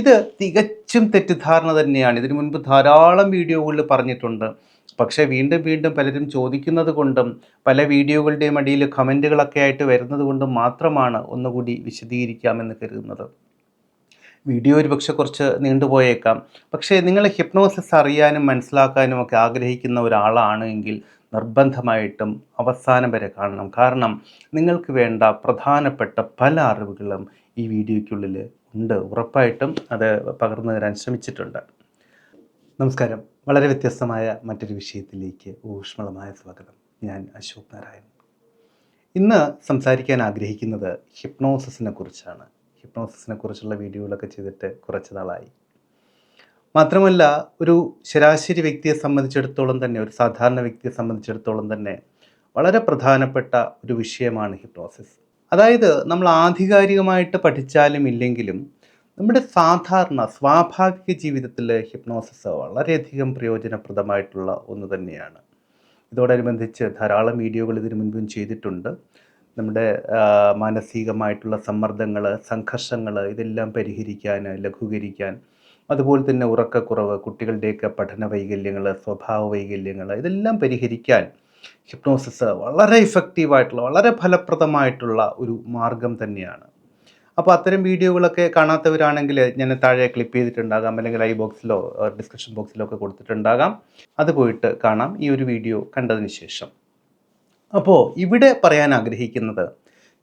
ഇത് തികച്ചും തെറ്റിദ്ധാരണ തന്നെയാണ്. ഇതിനു മുൻപ് ധാരാളം വീഡിയോകളിൽ പറഞ്ഞിട്ടുണ്ട്. പക്ഷേ വീണ്ടും വീണ്ടും പലരും ചോദിക്കുന്നത് കൊണ്ടും പല വീഡിയോകളുടെയും അടിയിൽ കമന്റുകളൊക്കെ ആയിട്ട് വരുന്നത് കൊണ്ടും മാത്രമാണ് ഒന്നുകൂടി വിശദീകരിക്കാമെന്ന് കരുതുന്നത്. വീഡിയോ ഒരുപക്ഷെ കുറച്ച് നീണ്ടുപോയേക്കാം പക്ഷേ നിങ്ങൾ ഹിപ്നോസിസ് അറിയാനും മനസ്സിലാക്കാനും ഒക്കെ ആഗ്രഹിക്കുന്ന ഒരാളാണ് എങ്കിൽ നിർബന്ധമായിട്ടും അവസാനം വരെ കാണണം. കാരണം നിങ്ങൾക്ക് വേണ്ട പ്രധാനപ്പെട്ട പല അറിവുകളും ഈ വീഡിയോയ്ക്കുള്ളിൽ ഉണ്ട്. ഉറപ്പായിട്ടും അത് പകർന്നു തരാൻ ശ്രമിച്ചിട്ടുണ്ട്. നമസ്കാരം. വളരെ വ്യത്യസ്തമായ മറ്റൊരു വിഷയത്തിലേക്ക് ഊഷ്മളമായ സ്വാഗതം. ഞാൻ അശോക് നാരായൺ ഇന്ന് സംസാരിക്കാൻ ആഗ്രഹിക്കുന്നത് ഹിപ്നോസിസിനെ കുറിച്ചാണ്. ഹിപ്നോസിസിനെ കുറിച്ചുള്ള വീഡിയോകളൊക്കെ ചെയ്തിട്ട് കുറച്ച് നാളായി. മാത്രമല്ല ഒരു ശരാശരി വ്യക്തിയെ സംബന്ധിച്ചിടത്തോളം തന്നെ ഒരു സാധാരണ വ്യക്തിയെ സംബന്ധിച്ചിടത്തോളം തന്നെ വളരെ പ്രധാനപ്പെട്ട ഒരു വിഷയമാണ് ഹിപ്നോസിസ്. അതായത് നമ്മൾ ആധികാരികമായിട്ട് പഠിച്ചാലും ഇല്ലെങ്കിലും നമ്മുടെ സാധാരണ സ്വാഭാവിക ജീവിതത്തിൽ ഹിപ്നോസിസ് വളരെയധികം പ്രയോജനപ്രദമായിട്ടുള്ള ഒന്ന് തന്നെയാണ്. ഇതോടനുബന്ധിച്ച് ധാരാളം വീഡിയോകൾ ഇതിനു മുൻപും ചെയ്തിട്ടുണ്ട്. നമ്മുടെ മാനസികമായിട്ടുള്ള സമ്മർദ്ദങ്ങൾ സംഘർഷങ്ങൾ ഇതെല്ലാം പരിഹരിക്കാൻ ലഘൂകരിക്കാൻ അതുപോലെ തന്നെ ഉറക്കക്കുറവ് കുട്ടികളുടെയൊക്കെ പഠന വൈകല്യങ്ങൾ സ്വഭാവ വൈകല്യങ്ങൾ ഇതെല്ലാം പരിഹരിക്കാൻ ഹിപ്നോസിസ് വളരെ ഇഫക്റ്റീവായിട്ടുള്ള വളരെ ഫലപ്രദമായിട്ടുള്ള ഒരു മാർഗം തന്നെയാണ്. അപ്പോൾ അത്തരം വീഡിയോകളൊക്കെ കാണാത്തവരാണെങ്കിൽ ഞാൻ താഴെ ക്ലിപ്പ് ചെയ്തിട്ടുണ്ടാകാം അല്ലെങ്കിൽ ഐ ബോക്സിലോ ഡിസ്ക്രിപ്ഷൻ ബോക്സിലോ ഒക്കെ കൊടുത്തിട്ടുണ്ടാകാം. അത് പോയിട്ട് കാണാം ഈ ഒരു വീഡിയോ കണ്ടതിന് ശേഷം. അപ്പോൾ ഇവിടെ പറയാൻ ആഗ്രഹിക്കുന്നത്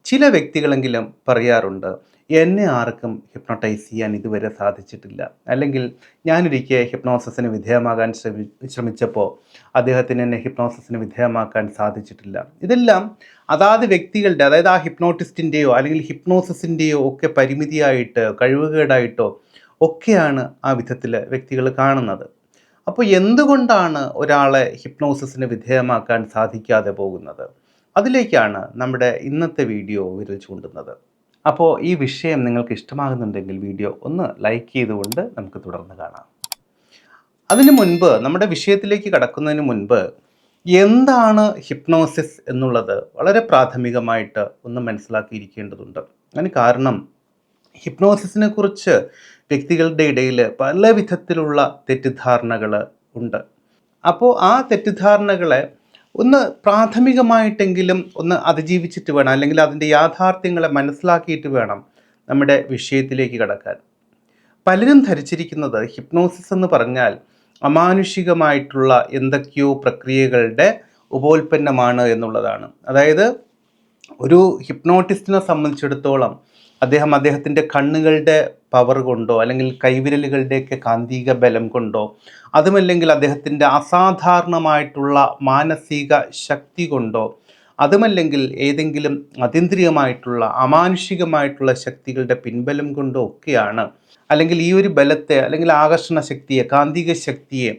ചില വ്യക്തികളെങ്കിലും പറയാറുണ്ട് എന്നെ ആർക്കും ഹിപ്നോട്ടൈസ് ചെയ്യാൻ ഇതുവരെ സാധിച്ചിട്ടില്ല. അല്ലെങ്കിൽ ഞാനൊരിക്കൽ ഹിപ്നോസിന് വിധേയമാകാൻ ശ്രമി ശ്രമിച്ചപ്പോൾ അദ്ദേഹത്തിന് എന്നെ ഹിപ്നോസിന് വിധേയമാക്കാൻ സാധിച്ചിട്ടില്ല. ഇതെല്ലാം അതാത് വ്യക്തികളുടെ അതായത് ആ ഹിപ്നോട്ടിസ്റ്റിന്റെയോ അല്ലെങ്കിൽ ഹിപ്നോസിന്റെയോ ഒക്കെ പരിമിതിയായിട്ട് കഴിവുകേടായിട്ടോ ഒക്കെയാണ് ആ വിധത്തിൽ വ്യക്തികൾ കാണുന്നത്. അപ്പോൾ എന്തുകൊണ്ടാണ് ഒരാളെ ഹിപ്നോസിന് വിധേയമാക്കാൻ സാധിക്കാതെ പോകുന്നത്? അതിലേക്കാണ് നമ്മുടെ ഇന്നത്തെ വീഡിയോ വിരൽ ചൂണ്ടുന്നത്. അപ്പോൾ ഈ വിഷയം നിങ്ങൾക്ക് ഇഷ്ടമാകുന്നുണ്ടെങ്കിൽ വീഡിയോ ഒന്ന് ലൈക്ക് ചെയ്തുകൊണ്ട് നമുക്ക് തുടർന്ന് കാണാം. അതിനു മുൻപ് നമ്മുടെ വിഷയത്തിലേക്ക് കടക്കുന്നതിന് മുൻപ് എന്താണ് ഹിപ്നോസിസ് എന്നുള്ളത് വളരെ പ്രാഥമികമായിട്ട് ഒന്ന് മനസ്സിലാക്കിയിരിക്കേണ്ടതുണ്ട്. അതിന് കാരണം ഹിപ്നോസിസിനെ കുറിച്ച് വ്യക്തികളുടെ ഇടയിൽ പല വിധത്തിലുള്ള തെറ്റിദ്ധാരണകൾ ഉണ്ട്. അപ്പോൾ ആ തെറ്റിദ്ധാരണകളെ ഒന്ന് പ്രാഥമികമായിട്ടെങ്കിലും ഒന്ന് അതിജീവിച്ചിട്ട് വേണം അല്ലെങ്കിൽ അതിന്റെ യാഥാർത്ഥ്യങ്ങളെ മനസ്സിലാക്കിയിട്ട് വേണം നമ്മുടെ വിഷയത്തിലേക്ക് കടക്കാൻ. പലരും ധരിച്ചിരിക്കുന്നത് ഹിപ്നോസിസ് എന്ന് പറഞ്ഞാൽ അമാനുഷികമായിട്ടുള്ള എന്തൊക്കെയോ പ്രക്രിയകളുടെ ഉപോൽപ്പന്നമാണ് എന്നുള്ളതാണ്. അതായത് ഒരു ഹിപ്നോട്ടിസ്റ്റിനെ സംബന്ധിച്ചിടത്തോളം അദ്ദേഹം അദ്ദേഹത്തിന്റെ കണ്ണുകളുടെ പവർ കൊണ്ടോ അല്ലെങ്കിൽ കൈവിരലുകളുടെയൊക്കെ കാന്തിക ബലം കൊണ്ടോ അതുമല്ലെങ്കിൽ അദ്ദേഹത്തിന്റെ അസാധാരണമായിട്ടുള്ള മാനസിക ശക്തി കൊണ്ടോ അതുമല്ലെങ്കിൽ ഏതെങ്കിലും അതീന്ദ്രിയമായിട്ടുള്ള അമാനുഷികമായിട്ടുള്ള ശക്തികളുടെ പിൻബലം കൊണ്ടോ ഒക്കെയാണ്. അല്ലെങ്കിൽ ഈ ഒരു ബലത്തെ അല്ലെങ്കിൽ ആകർഷണ ശക്തിയെ കാന്തിക ശക്തിയെ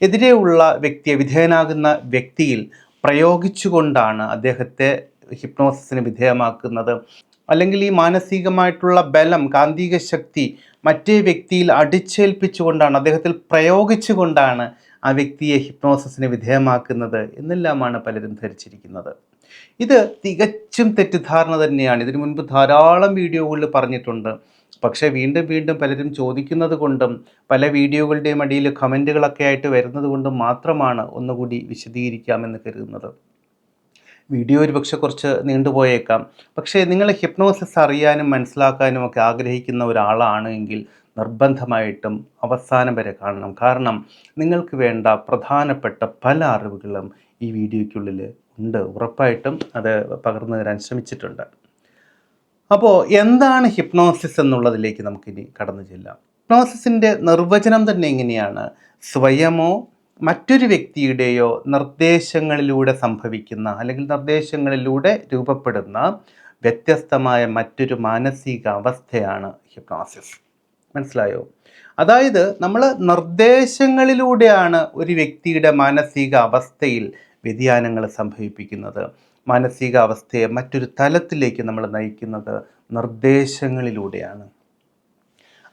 എതിരെയുള്ള വ്യക്തിയെ വിധേയനാകുന്ന വ്യക്തിയിൽ പ്രയോഗിച്ചുകൊണ്ടാണ് അദ്ദേഹത്തെ ഹിപ്നോസിന് വിധേയമാക്കുന്നത്. അല്ലെങ്കിൽ ഈ മാനസികമായിട്ടുള്ള ബലം കാന്തിക ശക്തി മറ്റേ വ്യക്തിയിൽ അടിച്ചേൽപ്പിച്ചുകൊണ്ടാണ് അദ്ദേഹത്തിൽ പ്രയോഗിച്ചുകൊണ്ടാണ് ആ വ്യക്തിയെ ഹിപ്നോസിന് വിധേയമാക്കുന്നത് എന്നെല്ലാമാണ് പലരും ധരിച്ചിരിക്കുന്നത്. ഇത് തികച്ചും തെറ്റിദ്ധാരണ തന്നെയാണ്. ഇതിനു മുൻപ് ധാരാളം വീഡിയോകളിൽ പറഞ്ഞിട്ടുണ്ട്. പക്ഷേ വീണ്ടും വീണ്ടും പലരും ചോദിക്കുന്നത് കൊണ്ടും പല വീഡിയോകളുടെയും അടിയിൽ കമന്റുകളൊക്കെ ആയിട്ട് വരുന്നത് കൊണ്ടും മാത്രമാണ് ഒന്നുകൂടി വിശദീകരിക്കാമെന്ന് കരുതുന്നത്. വീഡിയോ ഒരു പക്ഷെ കുറച്ച് നീണ്ടുപോയേക്കാം പക്ഷേ നിങ്ങൾ ഹിപ്നോസിസ് അറിയാനും മനസ്സിലാക്കാനും ഒക്കെ ആഗ്രഹിക്കുന്ന ഒരാളാണ് എങ്കിൽ നിർബന്ധമായിട്ടും അവസാനം വരെ കാണണം. കാരണം നിങ്ങൾക്ക് വേണ്ട പ്രധാനപ്പെട്ട പല അറിവുകളും ഈ വീഡിയോയ്ക്കുള്ളിൽ ഉണ്ട്. ഉറപ്പായിട്ടും അത് പകർന്നു തരാൻ ശ്രമിച്ചിട്ടുണ്ട്. അപ്പോൾ എന്താണ് ഹിപ്നോസിസ് എന്നുള്ളതിലേക്ക് നമുക്കിനി കടന്നു ചെല്ലാം. ഹിപ്നോസിസിന്റെ നിർവചനം തന്നെ എങ്ങനെയാണ്? സ്വയമോ മറ്റൊരു വ്യക്തിയുടെയോ നിർദ്ദേശങ്ങളിലൂടെ സംഭവിക്കുന്ന അല്ലെങ്കിൽ നിർദ്ദേശങ്ങളിലൂടെ രൂപപ്പെടുന്ന വ്യത്യസ്തമായ മറ്റൊരു മാനസിക അവസ്ഥയാണ് ഹിപ്നോസിസ്. മനസ്സിലായോ? അതായത് നമ്മൾ നിർദ്ദേശങ്ങളിലൂടെയാണ് ഒരു വ്യക്തിയുടെ മാനസിക അവസ്ഥയിൽ വ്യതിയാനങ്ങൾ സംഭവിപ്പിക്കുന്നത്. മാനസിക അവസ്ഥയെ മറ്റൊരു തലത്തിലേക്ക് നമ്മൾ നയിക്കുന്നത് നിർദ്ദേശങ്ങളിലൂടെയാണ്.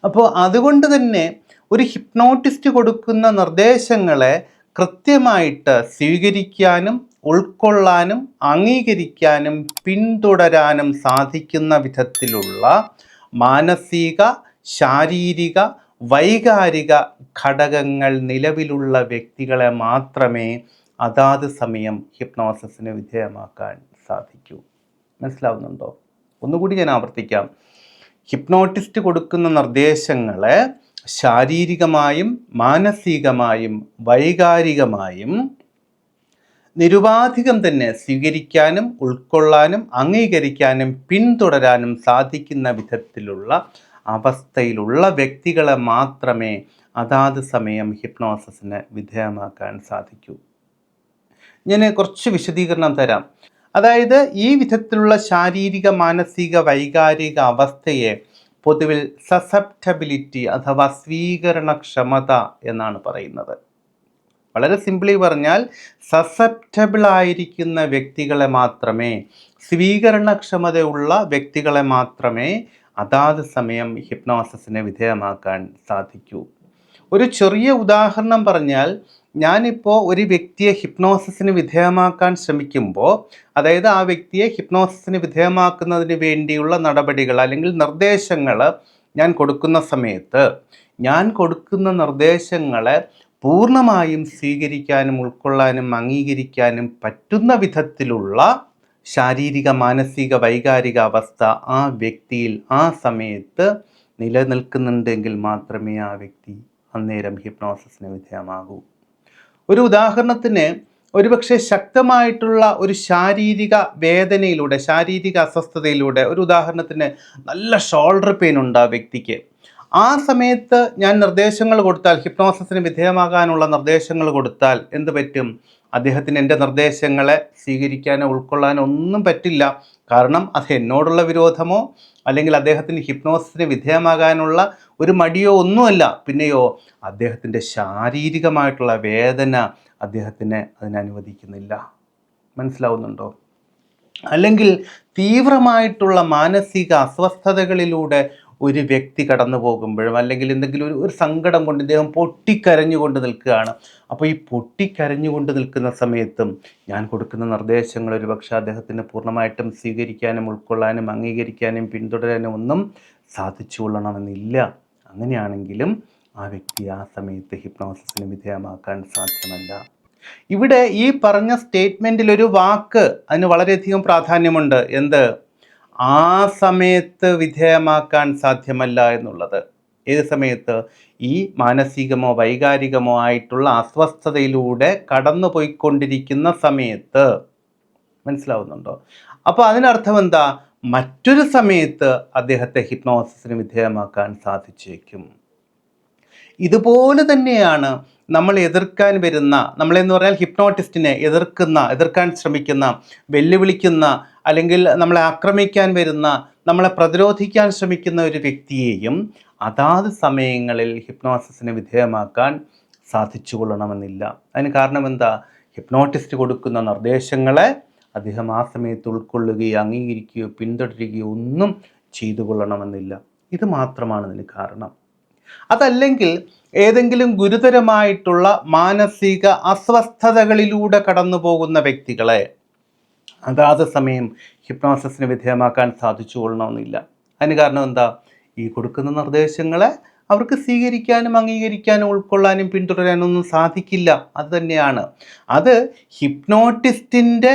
അപ്പോൾ അതുകൊണ്ട് തന്നെ ഒരു ഹിപ്നോട്ടിസ്റ്റ് കൊടുക്കുന്ന നിർദ്ദേശങ്ങളെ കൃത്യമായിട്ട് സ്വീകരിക്കാനും ഉൾക്കൊള്ളാനും അംഗീകരിക്കാനും പിന്തുടരാനും സാധിക്കുന്ന വിധത്തിലുള്ള മാനസിക ശാരീരിക വൈകാരിക ഘടകങ്ങൾ നിലവിലുള്ള വ്യക്തികളെ മാത്രമേ അതാത് സമയം ഹിപ്നോസിന് വിധേയമാക്കാൻ സാധിക്കൂ. മനസ്സിലാവുന്നുണ്ടോ? ഒന്നുകൂടി ഞാൻ ആവർത്തിക്കാം. ഹിപ്നോട്ടിസ്റ്റ് കൊടുക്കുന്ന നിർദ്ദേശങ്ങളെ ശാരീരികമായും മാനസികമായും വൈകാരികമായും നിരുപാധികം തന്നെ സ്വീകരിക്കാനും ഉൾക്കൊള്ളാനും അംഗീകരിക്കാനും പിന്തുടരാനും സാധിക്കുന്ന വിധത്തിലുള്ള അവസ്ഥയിലുള്ള വ്യക്തികളെ മാത്രമേ അതാത് സമയം ഹിപ്നോസിന് വിധേയമാക്കാൻ സാധിക്കൂ. ഞാൻ കുറച്ച് വിശദീകരണം തരാം. അതായത് ഈ വിധത്തിലുള്ള ശാരീരിക മാനസിക വൈകാരിക അവസ്ഥയെ പൊതുവിൽ സസെപ്റ്റബിലിറ്റി അഥവാ സ്വീകരണക്ഷമത എന്നാണ് പറയുന്നത്. വളരെ സിമ്പിളി പറഞ്ഞാൽ സസെപ്റ്റബിൾ ആയിരിക്കുന്ന വ്യക്തികളെ മാത്രമേ സ്വീകരണക്ഷമതയുള്ള വ്യക്തികളെ മാത്രമേ അതാത് സമയം ഹിപ്നോസിനെ വിധേയമാക്കാൻ സാധിക്കൂ. ഒരു ചെറിയ ഉദാഹരണം പറഞ്ഞാൽ ഞാനിപ്പോൾ ഒരു വ്യക്തിയെ ഹിപ്നോസിന് വിധേയമാക്കാൻ ശ്രമിക്കുമ്പോൾ അതായത് ആ വ്യക്തിയെ ഹിപ്നോസിന് വിധേയമാക്കുന്നതിന് വേണ്ടിയുള്ള നടപടികൾ അല്ലെങ്കിൽ നിർദ്ദേശങ്ങൾ ഞാൻ കൊടുക്കുന്ന സമയത്ത് ഞാൻ കൊടുക്കുന്ന നിർദ്ദേശങ്ങളെ പൂർണമായും സ്വീകരിക്കാനും ഉൾക്കൊള്ളാനും അംഗീകരിക്കാനും പറ്റുന്ന വിധത്തിലുള്ള ശാരീരിക മാനസിക വൈകാരിക അവസ്ഥ ആ വ്യക്തിയിൽ ആ സമയത്ത് നിലനിൽക്കുന്നുണ്ടെങ്കിൽ മാത്രമേ ആ വ്യക്തി അന്നേരം ഹിപ്നോസിന് വിധേയമാകൂ. ഒരു ഉദാഹരണത്തിന് ഒരുപക്ഷെ ശക്തമായിട്ടുള്ള ഒരു ശാരീരിക വേദനയിലൂടെ ശാരീരിക അസ്വസ്ഥതയിലൂടെ ഒരു ഉദാഹരണത്തിന് നല്ല ഷോൾഡർ പെയിൻ ഉണ്ട് ആ വ്യക്തിക്ക്. ആ സമയത്ത് ഞാൻ നിർദ്ദേശങ്ങൾ കൊടുത്താൽ ഹിപ്നോസിന് വിധേയമാകാനുള്ള നിർദ്ദേശങ്ങൾ കൊടുത്താൽ എന്ത് പറ്റും? അദ്ദേഹത്തിന് എന്റെ നിർദ്ദേശങ്ങളെ സ്വീകരിക്കാനോ ഉൾക്കൊള്ളാനോ ഒന്നും പറ്റില്ല. കാരണം അത് എന്നോടുള്ള വിരോധമോ അല്ലെങ്കിൽ അദ്ദേഹത്തിന് ഹിപ്നോസിന് വിധേയമാകാനുള്ള ഒരു മടിയോ ഒന്നുമല്ല. പിന്നെയോ അദ്ദേഹത്തിന്റെ ശാരീരികമായിട്ടുള്ള വേദന അദ്ദേഹത്തിന് അതിനനുവദിക്കുന്നില്ല മനസ്സിലാവുന്നുണ്ടോ? അല്ലെങ്കിൽ തീവ്രമായിട്ടുള്ള മാനസിക അസ്വസ്ഥതകളിലൂടെ ഒരു വ്യക്തി കടന്നു പോകുമ്പോഴും അല്ലെങ്കിൽ എന്തെങ്കിലും ഒരു ഒരു സങ്കടം കൊണ്ട് ഇദ്ദേഹം പൊട്ടിക്കരഞ്ഞുകൊണ്ട് നിൽക്കുകയാണ്. അപ്പോൾ ഈ പൊട്ടിക്കരഞ്ഞുകൊണ്ട് നിൽക്കുന്ന സമയത്തും ഞാൻ കൊടുക്കുന്ന നിർദ്ദേശങ്ങൾ ഒരുപക്ഷെ അദ്ദേഹത്തിന് പൂർണമായിട്ടും സ്വീകരിക്കാനും ഉൾക്കൊള്ളാനും അംഗീകരിക്കാനും പിന്തുടരാനും ഒന്നും സാധിച്ചു കൊള്ളണമെന്നില്ല. അങ്ങനെയാണെങ്കിലും ആ വ്യക്തി ആ സമയത്ത് ഹിപ്നോസിന് വിധേയമാക്കാൻ സാധ്യമല്ല. ഇവിടെ ഈ പറഞ്ഞ സ്റ്റേറ്റ്മെന്റിൽ ഒരു വാക്ക് അതിന് വളരെയധികം പ്രാധാന്യമുണ്ട്. എന്ത്? ആ സമയത്ത് വിധേയമാക്കാൻ സാധ്യമല്ല എന്നുള്ളത്. ഏത് സമയത്ത്? ഈ മാനസികമോ വൈകാരികമോ ആയിട്ടുള്ള അസ്വസ്ഥതയിലൂടെ കടന്നു പോയിക്കൊണ്ടിരിക്കുന്ന സമയത്ത്. മനസ്സിലാവുന്നുണ്ടോ? അപ്പോൾ അതിനർത്ഥം എന്താ മറ്റൊരു സമയത്ത് അദ്ദേഹത്തെ ഹിപ്നോസിന് വിധേയമാക്കാൻ സാധിച്ചേക്കും. ഇതുപോലെ തന്നെയാണ് നമ്മൾ എതിർക്കാൻ വരുന്ന നമ്മളെന്ന് പറഞ്ഞാൽ ഹിപ്നോട്ടിസ്റ്റിനെ എതിർക്കുന്ന എതിർക്കാൻ ശ്രമിക്കുന്ന വെല്ലുവിളിക്കുന്ന അല്ലെങ്കിൽ നമ്മളെ ആക്രമിക്കാൻ വരുന്ന നമ്മളെ പ്രതിരോധിക്കാൻ ശ്രമിക്കുന്ന ഒരു വ്യക്തിയെയും അതാത് സമയങ്ങളിൽ ഹിപ്നോസിസിന് വിധേയമാക്കാൻ സാധിച്ചു കൊള്ളണമെന്നില്ല അതിന് കാരണം എന്താ ഹിപ്നോട്ടിസ്റ്റ് കൊടുക്കുന്ന നിർദ്ദേശങ്ങളെ അദ്ദേഹം ആ സമയത്ത് ഉൾക്കൊള്ളുകയോ അംഗീകരിക്കുകയോ പിന്തുടരുകയോ ഒന്നും ചെയ്തു കൊള്ളണമെന്നില്ല ഇത് മാത്രമാണ് ഇതിന് കാരണം. അതല്ലെങ്കിൽ ഏതെങ്കിലും ഗുരുതരമായിട്ടുള്ള മാനസിക അസ്വസ്ഥതകളിലൂടെ കടന്നു പോകുന്ന വ്യക്തികളെ അതാത് സമയം ഹിപ്നോസിസിന് വിധേയമാക്കാൻ സാധിച്ചു കൊള്ളണമെന്നില്ല അതിന് കാരണം എന്താ? ഈ കൊടുക്കുന്ന നിർദ്ദേശങ്ങളെ അവർക്ക് സ്വീകരിക്കാനും അംഗീകരിക്കാനും ഉൾക്കൊള്ളാനും പിന്തുടരാനൊന്നും സാധിക്കില്ല. അത് തന്നെയാണ്. അത് ഹിപ്നോട്ടിസ്റ്റിന്റെ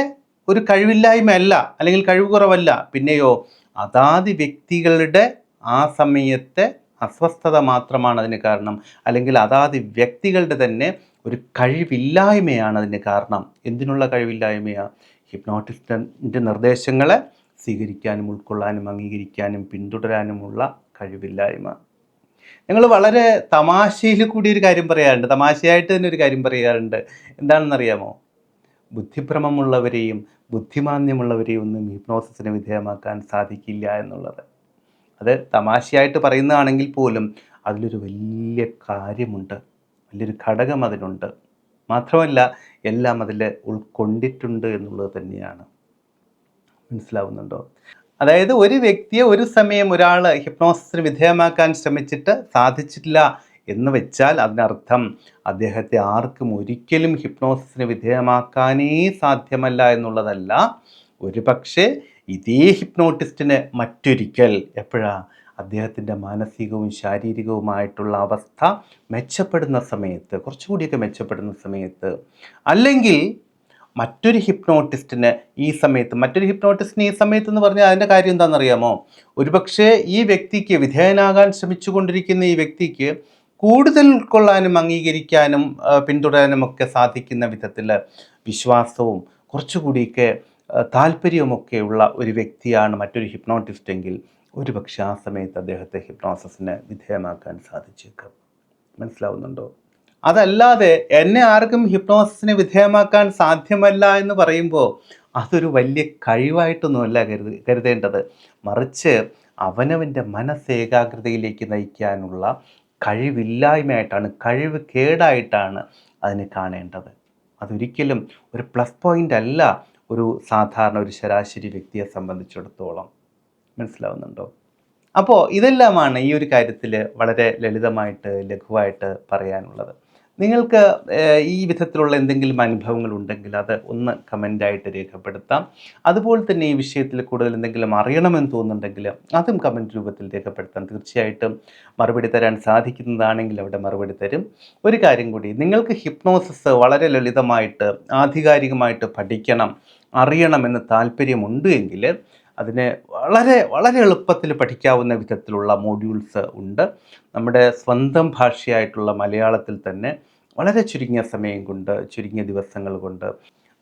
ഒരു കഴിവില്ലായ്മയല്ല അല്ലെങ്കിൽ കഴിവ് കുറവല്ല പിന്നെയോ അതാത് വ്യക്തികളുടെ ആ സമയത്തെ അസ്വസ്ഥത മാത്രമാണ് അതിന് കാരണം. അല്ലെങ്കിൽ അതാത് വ്യക്തികളുടെ തന്നെ ഒരു കഴിവില്ലായ്മയാണ് അതിന് കാരണം. എന്തിനുള്ള കഴിവില്ലായ്മയാണ് ഹിപ്നോട്ടിസ്റ്റിന്റെ നിർദ്ദേശങ്ങളെ സ്വീകരിക്കാനും ഉൾക്കൊള്ളാനും അംഗീകരിക്കാനും പിന്തുടരാനുമുള്ള കഴിവില്ലായ്മ. ഞങ്ങൾ വളരെ തമാശയിൽ കൂടി ഒരു കാര്യം പറയാറുണ്ട്. തമാശയായിട്ട് തന്നെ ഒരു കാര്യം പറയാറുണ്ട്. എന്താണെന്നറിയാമോ? ബുദ്ധിഭ്രമമുള്ളവരെയും ബുദ്ധിമാന്യമുള്ളവരെയും ഒന്നും ഹിപ്നോസിസിന് വിധേയമാക്കാൻ സാധിക്കില്ല എന്നുള്ളത്. അത് തമാശയായിട്ട് പറയുന്നതാണെങ്കിൽ പോലും അതിലൊരു വലിയ കാര്യമുണ്ട്. വലിയൊരു ഘടകം അതിനുണ്ട് മാത്രമല്ല എല്ലാം അതിൽ ഉൾക്കൊണ്ടിട്ടുണ്ട് എന്നുള്ളത് തന്നെയാണ്. മനസ്സിലാവുന്നുണ്ടോ? അതായത് ഒരു വ്യക്തിയെ ഒരു സമയം ഒരാൾ ഹിപ്നോസിന് വിധേയമാക്കാൻ ശ്രമിച്ചിട്ട് സാധിച്ചിട്ടില്ല എന്ന് വെച്ചാൽ അതിനർത്ഥം അദ്ദേഹത്തെ ആർക്കും ഒരിക്കലും ഹിപ്നോസിന് വിധേയമാക്കാനേ സാധ്യമല്ല എന്നുള്ളതല്ല. ഒരു പക്ഷേ ഇതേ ഹിപ്നോട്ടിസ്റ്റിന് മറ്റൊരിക്കൽ എപ്പോഴാ അദ്ദേഹത്തിന്റെ മാനസികവും ശാരീരികവുമായിട്ടുള്ള അവസ്ഥ മെച്ചപ്പെടുന്ന സമയത്ത് കുറച്ചുകൂടിയൊക്കെ മെച്ചപ്പെടുന്ന സമയത്ത് അല്ലെങ്കിൽ മറ്റൊരു ഹിപ്നോട്ടിസ്റ്റിന് ഈ സമയത്ത് മറ്റൊരു ഹിപ്നോട്ടിസ്റ്റിന് ഈ സമയത്ത് എന്ന് പറഞ്ഞാൽ അതിന്റെ കാര്യം എന്താണെന്നറിയാമോ? ഒരുപക്ഷെ ഈ വ്യക്തിക്ക് വിധേയനാകാൻ ശ്രമിച്ചുകൊണ്ടിരിക്കുന്ന ഈ വ്യക്തിക്ക് കൂടുതൽ ഉൾക്കൊള്ളാനും അംഗീകരിക്കാനും പിന്തുടരാനും ഒക്കെ സാധിക്കുന്ന വിധത്തിൽ വിശ്വാസവും കുറച്ചുകൂടിയൊക്കെ താല്പര്യമൊക്കെയുള്ള ഒരു വ്യക്തിയാണ് മറ്റൊരു ഹിപ്നോട്ടിസ്റ്റ് എങ്കിൽ ഒരുപക്ഷെ ആ സമയത്ത് അദ്ദേഹത്തെ ഹിപ്നോസിന് വിധേയമാക്കാൻ സാധിച്ചേക്കാം. മനസ്സിലാവുന്നുണ്ടോ? അതല്ലാതെ എന്നെ ആർക്കും ഹിപ്നോസിന് വിധേയമാക്കാൻ സാധ്യമല്ല എന്ന് പറയുമ്പോൾ അതൊരു വലിയ കഴിവായിട്ടൊന്നുമല്ല കരുതി കരുതേണ്ടത്. മറിച്ച് അവനവന്റെ മനസ്സേകാഗ്രതയിലേക്ക് നയിക്കാനുള്ള കഴിവില്ലായ്മയായിട്ടാണ് കഴിവ് കേടായിട്ടാണ് അതിനെ കാണേണ്ടത്. അതൊരിക്കലും ഒരു പ്ലസ് പോയിന്റ് അല്ല ഒരു സാധാരണ ഒരു ശരാശരി വ്യക്തിയെ സംബന്ധിച്ചിടത്തോളം. മനസ്സിലാവുന്നുണ്ടോ? അപ്പോൾ ഇതെല്ലാമാണ് ഈ ഒരു കാര്യത്തിൽ വളരെ ലളിതമായിട്ട് ലഘുവായിട്ട് പറയാനുള്ളത്. നിങ്ങൾക്ക് ഈ വിധത്തിലുള്ള എന്തെങ്കിലും അനുഭവങ്ങൾ ഉണ്ടെങ്കിൽ അത് ഒന്ന് കമന്റായിട്ട് രേഖപ്പെടുത്താം. അതുപോലെ തന്നെ ഈ വിഷയത്തിൽ കൂടുതൽ എന്തെങ്കിലും അറിയണമെന്ന് തോന്നുന്നുണ്ടെങ്കിൽ അതും കമന്റ് രൂപത്തിൽ രേഖപ്പെടുത്താം തീർച്ചയായിട്ടും മറുപടി തരാൻ സാധിക്കുന്നതാണെങ്കിൽ അവിടെ മറുപടി തരും. ഒരു കാര്യം കൂടി നിങ്ങൾക്ക് ഹിപ്നോസിസ് വളരെ ലളിതമായിട്ട് ആധികാരികമായിട്ട് പഠിക്കണം അറിയണമെന്ന് താല്പര്യമുണ്ട് എങ്കിൽ അതിന് വളരെ വളരെ എളുപ്പത്തിൽ പഠിക്കാവുന്ന വിധത്തിലുള്ള മോഡ്യൂൾസ് ഉണ്ട്. നമ്മുടെ സ്വന്തം ഭാഷയായിട്ടുള്ള മലയാളത്തിൽ തന്നെ വളരെ ചുരുങ്ങിയ സമയം കൊണ്ട് ചുരുങ്ങിയ ദിവസങ്ങൾ കൊണ്ട്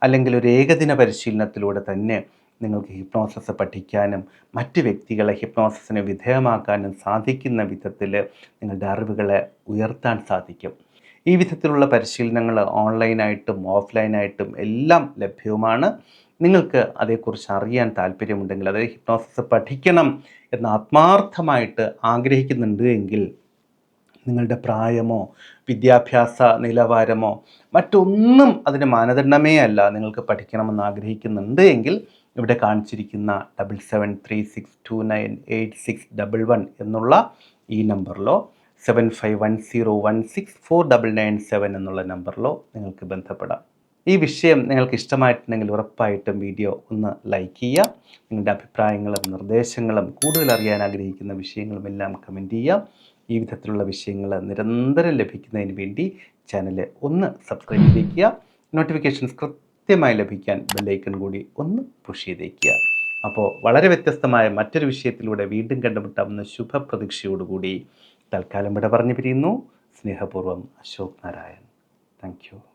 അല്ലെങ്കിൽ ഒരു ഏകദിന പരിശീലനത്തിലൂടെ തന്നെ നിങ്ങൾക്ക് ഹിപ്നോസിസ് പഠിക്കാനും മറ്റ് വ്യക്തികളെ ഹിപ്നോസിസിന് വിധേയമാക്കാനും സാധിക്കുന്ന വിധത്തിൽ നിങ്ങളുടെ അറിവുകളെ ഉയർത്താൻ സാധിക്കും. ഈ വിധത്തിലുള്ള പരിശീലനങ്ങൾ ഓൺലൈനായിട്ടും ഓഫ്ലൈനായിട്ടും എല്ലാം ലഭ്യവുമാണ്. നിങ്ങൾക്ക് അതേക്കുറിച്ച് അറിയാൻ താല്പര്യമുണ്ടെങ്കിൽ അതായത് ഹിപ്നോസിസ് പഠിക്കണം എന്ന് ആത്മാർത്ഥമായിട്ട് ആഗ്രഹിക്കുന്നുണ്ട് എങ്കിൽ നിങ്ങളുടെ പ്രായമോ വിദ്യാഭ്യാസ നിലവാരമോ മറ്റൊന്നും അതിന് മാനദണ്ഡമേ അല്ല നിങ്ങൾക്ക് പഠിക്കണമെന്ന് ആഗ്രഹിക്കുന്നുണ്ട് എങ്കിൽ ഇവിടെ കാണിച്ചിരിക്കുന്ന double seven three six two nine eight six double one എന്നുള്ള ഈ നമ്പറിലോ seven five one zero one six four double nine seven എന്നുള്ള നമ്പറിലോ നിങ്ങൾക്ക് ബന്ധപ്പെടാം. ഈ വിഷയം നിങ്ങൾക്ക് ഇഷ്ടമായിട്ടുണ്ടെങ്കിൽ ഉറപ്പായിട്ടും വീഡിയോ ഒന്ന് ലൈക്ക് ചെയ്യുക. നിങ്ങളുടെ അഭിപ്രായങ്ങളും നിർദ്ദേശങ്ങളും കൂടുതൽ അറിയാൻ ആഗ്രഹിക്കുന്ന വിഷയങ്ങളും എല്ലാം കമന്റ് ചെയ്യുക. ഈ വിധത്തിലുള്ള വിഷയങ്ങൾ നിരന്തരം ലഭിക്കുന്നതിന് വേണ്ടി ചാനൽ ഒന്ന് സബ്സ്ക്രൈബ് ചെയ്തേക്കുക. നോട്ടിഫിക്കേഷൻസ് കൃത്യമായി ലഭിക്കാൻ ബെല്ലൈക്കൺ കൂടി ഒന്ന് പുഷ് ചെയ്തേക്കുക. അപ്പോൾ വളരെ വ്യത്യസ്തമായ മറ്റൊരു വിഷയത്തിലൂടെ വീണ്ടും കണ്ടുമുട്ടാവുന്ന ശുഭപ്രതീക്ഷയോടുകൂടി തൽക്കാലം ഇവിടെ പറഞ്ഞു പിരിയുന്നു സ്നേഹപൂർവം അശോക് നാരായൺ. താങ്ക്